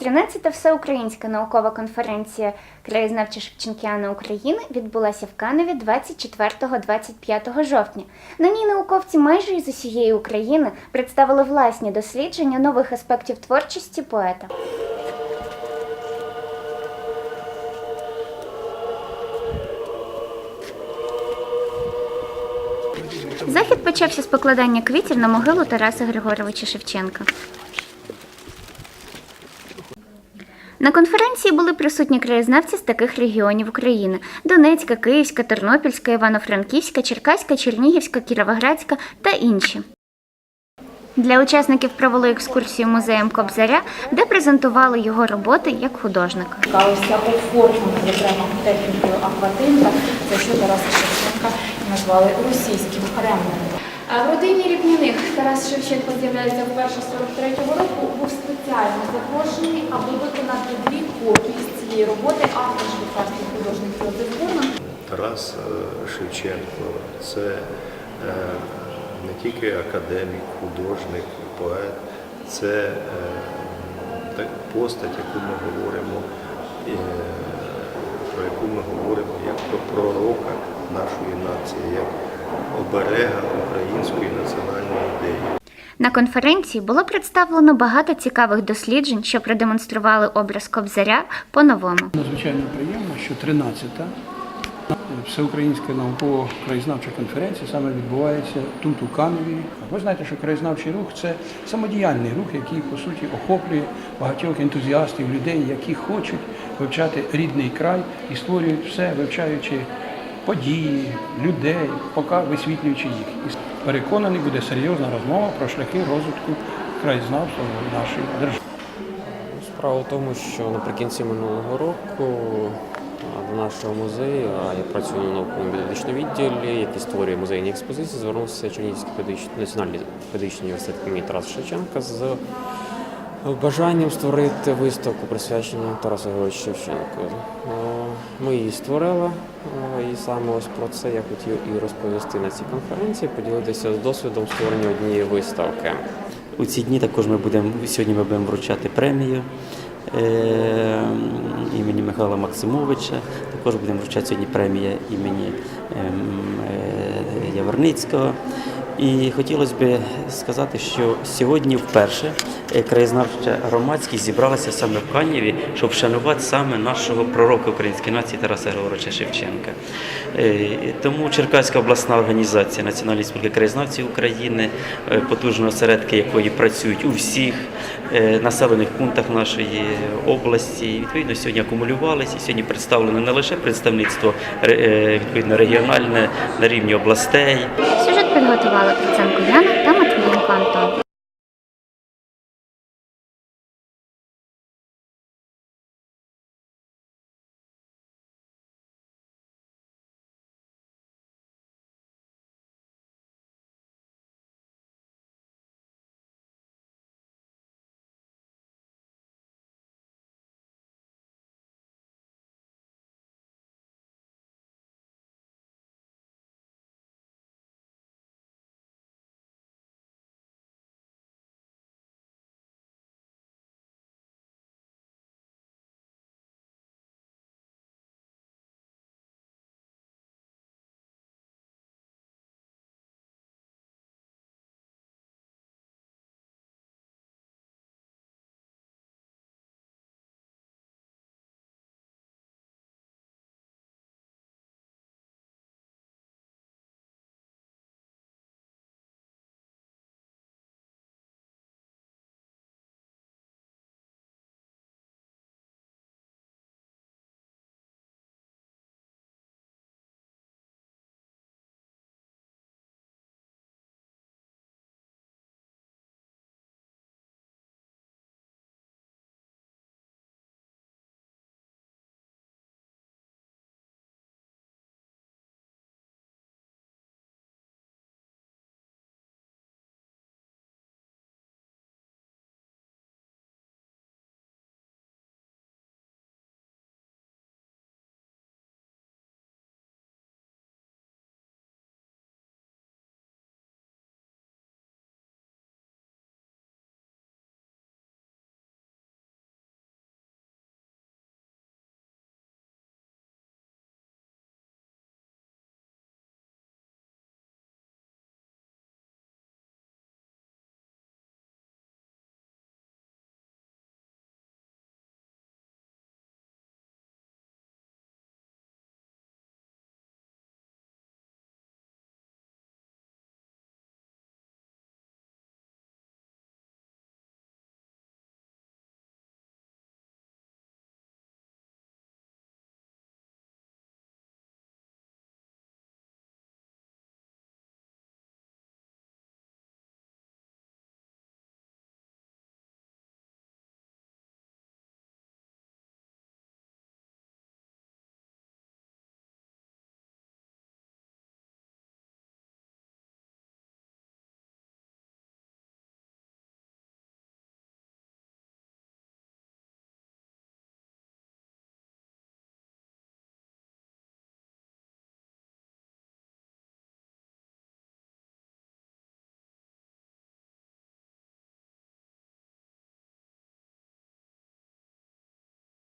13-та всеукраїнська наукова конференція Краєзнавча Шевченкіана України відбулася в Каневі 24-25 жовтня. На ній науковці майже із усієї України представили власні дослідження нових аспектів творчості поета. Захід почався з покладання квітів на могилу Тараса Григоровича Шевченка. На конференції були присутні краєзнавці з таких регіонів України: Донецька, Київська, Тернопільська, Івано-Франківська, Черкаська, Чернігівська, Кіровоградська та інші. Для учасників провели екскурсію музеєм Кобзаря, де презентували його роботи як художника. Цікавився оформлення, зокрема технікою акватинта, за що Тараса Шевченка назвали російським кремлем. В родині Рібніних Тарас Шевченко з'являється вперше з 43-го року, був спеціально запрошений, аби виконати дві копії з цієї роботи автор швейцарський художник Йозеф Тарас е, Шевченко це е, не тільки академік, художник, поет, це е, постать, яку ми говоримо, про яку ми говоримо як про пророка нашої нації, як оберега української національної ідеї. На конференції було представлено багато цікавих досліджень, що продемонстрували образ Кобзаря по-новому. Надзвичайно приємно, що 13-та всеукраїнська науково-краєзнавча конференція саме відбувається тут, у Каневі. Ви знаєте, що краєзнавчий рух це самодіяльний рух, який по суті охоплює багатьох ентузіастів, людей, які хочуть вивчати рідний край і створюють все, вивчаючи події, людей, поки висвітлюючи їх. Переконаний, буде серйозна розмова про шляхи розвитку краєзнавства в нашій державі. Справа в тому, що наприкінці минулого року до нашого музею, а я працюю на науковому методичному відділі, який створює музейні експозиції, звернувся Чернігівський педагогічний- національний педагогічний університет імені Тараса Шевченка з бажанням створити виставку, присвячену Тарасу Григоровичу Шевченку. Ми її створили, і саме ось про це я хотів і розповісти на цій конференції, поділитися з досвідом створення однієї виставки. У ці дні також ми будемо сьогодні ми будемо вручати премію е, імені Михайла Максимовича. Також будемо вручати сьогодні премія імені ем, е, Яворницького. І хотілося б сказати, що сьогодні вперше е, краєзнавча громадськість зібралася саме в Канєві, щоб вшанувати саме нашого пророка української нації Тараса Григоровича Шевченка. Е, Тому Черкаська обласна організація Національної спілки краєзнавців України, е, потужні осередки якої працюють у всіх населених пунктах нашої області. Відповідно, сьогодні акумулювалися і сьогодні представлено не лише представництво відповідно регіональне на рівні областей, підготували Проценко Яна та Матвієнко Антон.